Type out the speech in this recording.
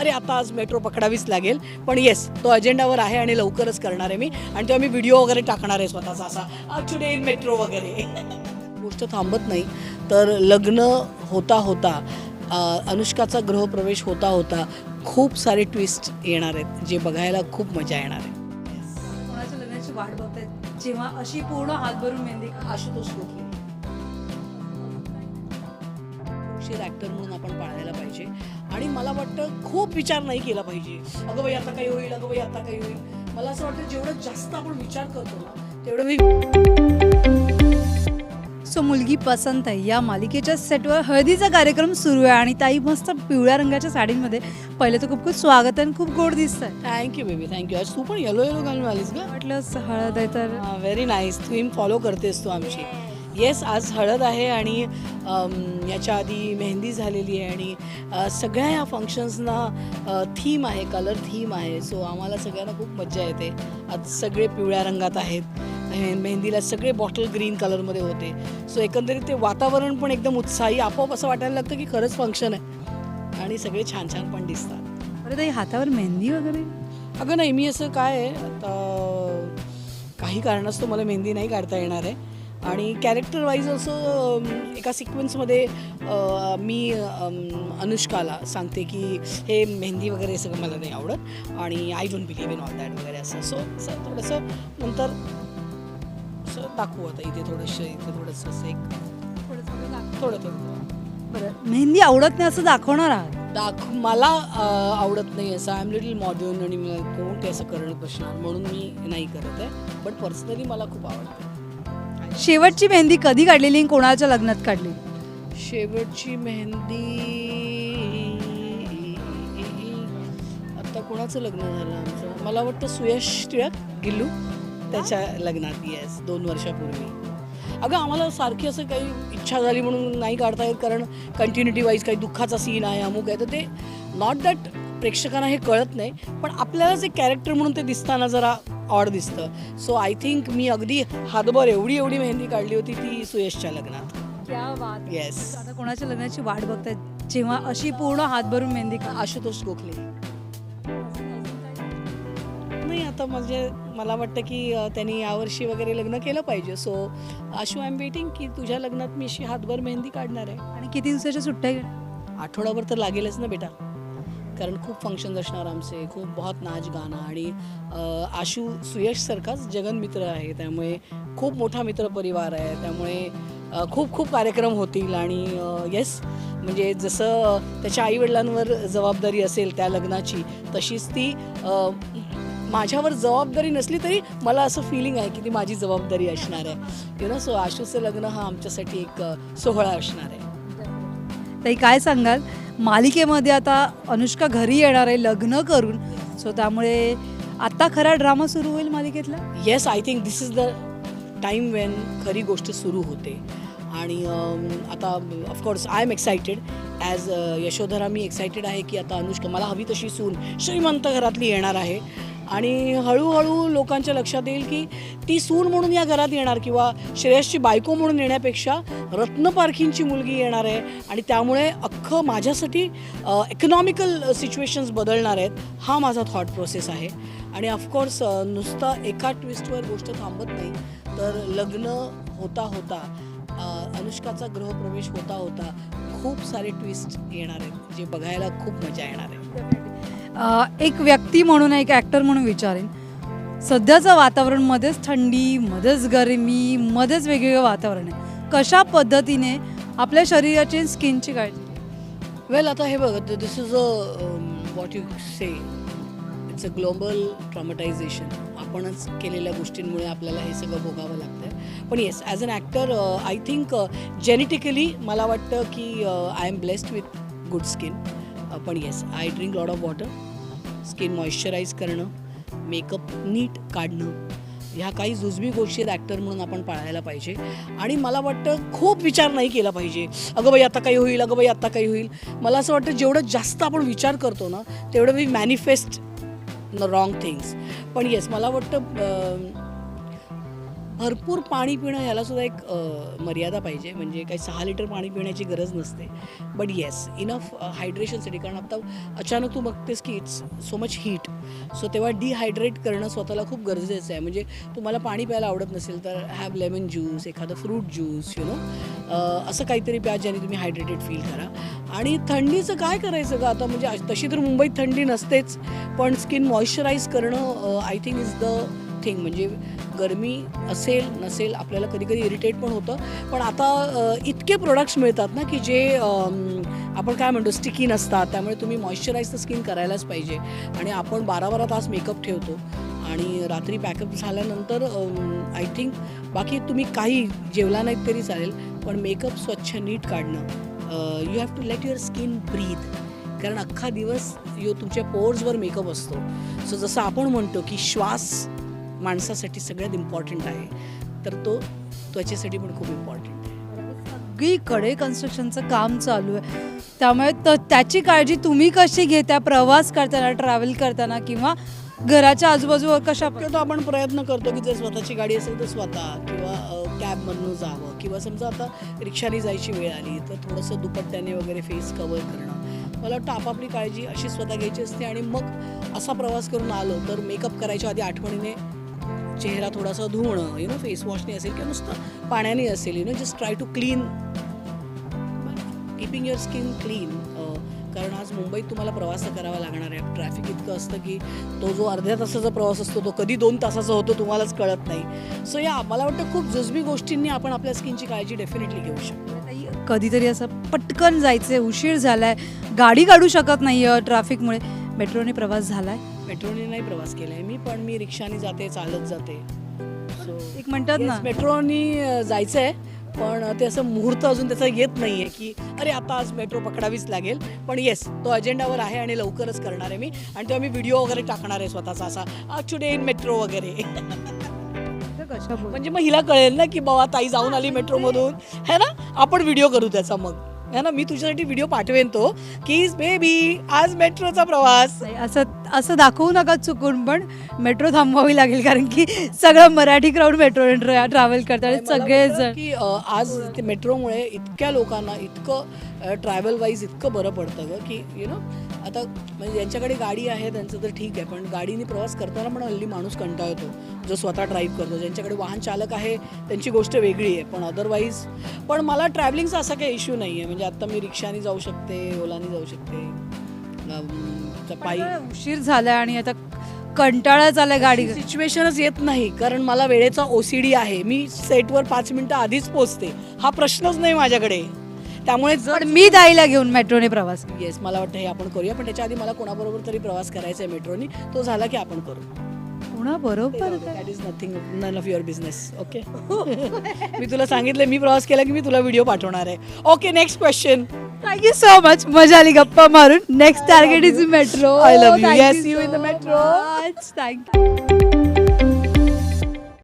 अरे आता आज मेट्रो पकडावीच लागेल. पण येस तो अजेंडावर आहे आणि लवकरच करणार आहे मी. आणि तेव्हा मी व्हिडिओ वगैरे टाकणार आहे स्वतःचा असा. टुडे इन मेट्रो वगैरे. गोष्ट थांबत नाही. तर लग्न होता होता अनुष्काचा गृहप्रवेश होता होता खूप सारे ट्विस्ट येणार आहेत जे बघायला खूप मजा येणार आहे. कोणाच्या लग्नाची वाट बघताय जेव्हा अशी पूर्ण हात भरून मेहंदी आशुतोष गोखले. उशीर ॲक्टर म्हणून आपण पाळायला पाहिजे. आणि मला वाटतं खूप विचार नाही केला पाहिजे. अगं बाई आता काही होईल अगं बाई आता काही होईल. मला असं वाटतं जेवढं जास्त आपण विचार करतो ना तेवढं मी सो मुलगी पसंत आहे. या मालिकेच्या सेटवर हळदीचा कार्यक्रम सुरू आहे आणि ताई मस्त पिवळ्या रंगाच्या साडीमध्ये पहिले तर खूप खूप स्वागत आहे आणि खूप गोड दिसत आहे थँक्यू बेबी थँक्यू आज तू पण येलो येलो घालून आलीस का म्हटलं हळद आहे तर. व्हेरी नाईस तू फॉलो करतेस तू आमची. येस आज हळद आहे आणि याच्या आधी मेहंदी झालेली आहे आणि सगळ्या या फंक्शन्सना थीम आहे कलर थीम आहे. सो आम्हाला सगळ्यांना खूप मज्जा येते. आज सगळे पिवळ्या रंगात आहेत. मेहंदीला सगळे बॉटल ग्रीन कलरमध्ये होते. सो एकंदरीत ते वातावरण पण एकदम उत्साही आपोआप असं वाटायला लागतं की खरंच फंक्शन आहे. आणि सगळे छान छान पण दिसतात. अरे ताई हातावर मेहंदी वगैरे? अगं नाही मी असं काय आहे आता काही कारणास्तव मला मेहंदी नाही काढता येणार आहे. आणि कॅरेक्टर वाईज असं एका सिक्वेन्समध्ये मी अनुष्काला सांगते की हे मेहंदी वगैरे सगळं मला नाही आवडत आणि I don't believe in all that वगैरे असं. सो असं थोडंसं नंतर असं दाखवू आता इथे थोडंसं इथे थोडंसं असं एक थोडं थोडं. बरं मेहंदी आवडत नाही असं दाखवणार आहात? दाख मला आवडत नाही असं. आय एम लिटल मॉडर्न आणि मला कोण ते असं करणं बसणार म्हणून मी नाही करत आहे. बट पर्सनली मला खूप आवडतं. शेवटची मेहंदी कधी काढलेली आणि कोणाच्या लग्नात काढली? शेवटची मेहंदी आता कोणाचं लग्न झालं आमचं? मला वाटतं सुयश टिळक गिल्लू त्याच्या लग्नात येस दोन वर्षापूर्वी. अगं आम्हाला सारखी असं काही इच्छा झाली म्हणून नाही काढता येत कारण कंटिन्युटी वाईज काही दुःखाचा सीन आहे अमुक आहे. तर ते नॉट दॅट प्रेक्षकांना हे कळत नाही पण आपल्यालाच एक कॅरेक्टर म्हणून ते दिसताना जरा ऑड दिसतं. सो आय थिंक मी अगदी हातभर एवढी एवढी मेहंदी काढली होती ती सुयशच्या लग्नात. क्या बात. येस आता कोणाच्या लग्नाची वाट बघताय? जेव्हा अशी पूर्ण हात भरून मेहंदी आशुतोष गोखले. नाही आता म्हणजे मला वाटतं की अ, त्यांनी यावर्षी वगैरे लग्न केलं पाहिजे. So Ashu I am waiting की तुझ्या लग्नात मी अशी हातभर मेहंदी काढणार आहे. आणि किती दिवसाच्या सुट्ट्या घेणार आठवडाभर तर लागेलच ना बेटा. कारण खूप फंक्शन्स असणार आमचे खूप बहुत नाच गाणं आणि अ, आशू सुयशसारखाच जगनमित्र आहे त्यामुळे खूप मोठा मित्र परिवार आहे त्यामुळे खूप खूप कार्यक्रम होतील आणि येस म्हणजे जसं त्याच्या आईवडिलांवर जबाबदारी असेल त्या लग्नाची तशीच ती माझ्यावर जबाबदारी नसली तरी मला असं फिलिंग आहे की ती माझी जबाबदारी असणार आहे. यु नो सो आशूचं लग्न हा आमच्यासाठी एक सोहळा असणार आहे. ताई काय सांगाल? मालिकेमध्ये आता अनुष्का घरी येणार आहे लग्न करून. सो त्यामुळे आता खरा ड्रामा सुरू होईल मालिकेतला? Yes I think this is the time when खरी गोष्ट सुरू होते. आणि आता of course I am excited as Yashodhara me excited आहे की आता अनुष्का मला हवी तशी सून. श्रीमंत घरातली येणार आहे. आणि हळूहळू लोकांच्या लक्षात येईल की ती सून म्हणून या घरात येणार किंवा श्रेयसची बायको म्हणून येण्यापेक्षा रत्नपारखींची मुलगी येणार आहे आणि त्यामुळे अख्खं माझ्यासाठी इकॉनॉमिकल सिच्युएशन्स बदलणार आहेत हा माझा थॉट प्रोसेस आहे. आणि ऑफकोर्स नुसतं एका ट्विस्टवर गोष्ट थांबत नाही. तर लग्न होता होता अनुष्काचा गृहप्रवेश होता होता खूप सारे ट्विस्ट येणार आहेत जे बघायला खूप मजा येणार आहे. एक व्यक्ती म्हणून एक ॲक्टर म्हणून विचारेन. सध्याचं वातावरण मध्येच थंडी मध्येच गरमी मध्येच वेगवेगळं वातावरण आहे. कशा पद्धतीने आपल्या शरीराची स्किनची काळजी वेल आता हे बघ this is a what you say it's a global traumatization आपणच केलेल्या गोष्टींमुळे आपल्याला हे सगळं भोगावं लागतं आहे पण yes as an actor I think genetically मला वाटतं की I am blessed with good skin पण yes I drink lot of water skin moisturise करणं मेकअप नीट काढणं ह्या काही जुजबी गोष्टी ॲक्टर म्हणून आपण पाळायला पाहिजे. आणि मला वाटतं खूप विचार नाही केला पाहिजे. अगं बाई आता काही होईल अगं बाई आता काही होईल. मला असं वाटतं जेवढं जास्त आपण विचार करतो ना तेवढं वी मॅनिफेस्ट न रॉंग थिंग्स पण येस मला वाटतं भरपूर पाणी पिणं ह्याला सुद्धा एक मर्यादा पाहिजे. म्हणजे काही सहा लिटर पाणी पिण्याची गरज नसते. बट येस इनफ हायड्रेशनसाठी कारण आता अचानक तू बघतेस की it's so much heat so तेव्हा डिहायड्रेट करणं स्वतःला खूप गरजेचं आहे. म्हणजे तुम्हाला पाणी प्यायला आवडत नसेल तर हॅव लेमन ज्यूस एखादं फ्रूट ज्यूस यु नो असं काहीतरी प्या ज्याने तुम्ही हायड्रेटेड फील करा. आणि थंडीचं काय करायचं का आता म्हणजे तशी तर मुंबईत थंडी नसतेच. पण स्किन मॉइश्चराईज करणं I think is the thing म्हणजे गरमी असेल नसेल आपल्याला कधी कधी इरिटेट पण होतं. पण आता इतके प्रोडक्ट्स मिळतात ना की जे आपण काय म्हणतो स्टिकी नसतात. त्यामुळे तुम्ही मॉइश्चराईज तर स्किन करायलाच पाहिजे. आणि आपण बारा बारा तास मेकअप ठेवतो. आणि रात्री पॅकअप झाल्यानंतर आय थिंक बाकी तुम्ही काही जेवला नाहीत तरी चालेल. पण मेकअप स्वच्छ नीट काढणं. You have to let your skin breathe कारण अख्खा दिवस यो तुमच्या पोर्सवर मेकअप असतो. सो जसं आपण म्हणतो की श्वास माणसासाठी सगळ्यात इम्पॉर्टंट आहे. तर तो त्वचेसाठी पण खूप इम्पॉर्टंट आहे. सगळीकडे कन्स्ट्रक्शनचं काम चालू आहे. त्यामुळे त त्याची काळजी तुम्ही कशी घेता? प्रवास करताना ट्रॅव्हल करताना किंवा घराच्या आजूबाजूवर कशा शक्यतो आपण प्रयत्न करतो की जर स्वतःची गाडी असेल तर स्वतः किंवा कॅबमधनं जावं. किंवा समजा आता रिक्षाने जायची वेळ आली तर थोडंसं दुपट्ट्याने वगैरे फेस कवर करणं. मला वाटतं आपापली काळजी अशी स्वतः घ्यायची असते आणि मग असा प्रवास करून आलो तर मेकअप करायच्या आधी आठवणीने चेहरा थोडासा धुणं यु नो फेस वॉशने असेल किंवा नुसतं पाण्याने असेल you know just try to clean keeping your skin clean कारण आज मुंबईत तुम्हाला प्रवास करावा लागणार आहे. ट्रॅफिक इतकं असतं की तो जो अर्ध्या तासाचा प्रवास असतो तो कधी दोन तासाचा होतो तुम्हालाच कळत नाही. सो या मला वाटतं खूप जुजबी गोष्टींनी आपण आपल्या स्किनची काळजी डेफिनेटली घेऊ शकतो. कधीतरी असं पटकन जायचंय उशीर झाला आहे गाडी काढू शकत नाही आहे ट्रॅफिकमुळे मेट्रोने प्रवास झाला आहे मेट्रोने नाही प्रवास केला आहे मी पण मी रिक्षाने जाते चालत जाते. सो एक म्हणतात ना. मेट्रोनी जायचं आहे पण ते असं मुहूर्त अजून त्याचा येत नाही आहे की अरे आता आज मेट्रो पकडावीच लागेल. पण येस तो अजेंडावर आहे आणि लवकरच करणार आहे मी. आणि तेव्हा मी व्हिडिओ वगैरे टाकणार आहे स्वतःचा असा टुडे इन मेट्रो वगैरे. म्हणजे मग हिला कळेल ना की बाबा ताई जाऊन आली मेट्रोमधून है ना? आपण व्हिडिओ करू त्याचा मग. है ना? मी तुझ्यासाठी व्हिडिओ पाठवेन तो. की बेबी आज मेट्रोचा प्रवास. असं असं दाखवू नका चुकून पण मेट्रो थांबवावी लागेल कारण की सगळं मराठी क्राऊड मेट्रोने ट्रॅव्हल करतात सगळेजण की आज मेट्रोमुळे इतक्या लोकांना इतकं ट्रॅव्हल वाईज इतकं बरं पडतं ग की यु नो आता म्हणजे ज्यांच्याकडे गाडी आहे त्यांचं तर ठीक आहे पण गाडीने प्रवास करताना पण हल्ली माणूस कंटाळतो जो स्वतः ड्राईव्ह करतो ज्यांच्याकडे वाहन चालक आहे त्यांची गोष्ट वेगळी आहे. पण अदरवाईज पण मला ट्रॅव्हलिंगचा असा काही इश्यू नाही आहे म्हणजे आता मी रिक्षाने जाऊ शकते ओलाने जाऊ शकते. पायी उशीर झालाय आणि आता कंटाळाच आलाय गाडी. सिच्युएशनच येत नाही. कारण मला वेळेचा ओसीडी आहे. मी सेटवर पाच मिनिटं आधीच पोचते. हा प्रश्नच नाही माझ्याकडे. त्यामुळे जर पण मी दाईला घेऊन मेट्रोने प्रवास. येस मला वाटतं हे आपण करूया पण त्याच्या आधी मला कोणाबरोबर तरी प्रवास करायचा आहे मेट्रोनी. तो झाला की आपण करू. पुन्हा बरोबर that is nothing none of your business okay मी तुला सांगितलं मी प्रवास केला की मी तुला व्हिडिओ पाठवणार आहे. Okay next question thank you so much मजा आली गप्पा मारून. Next target is metro love you. Yes, see you in the metro. Thank you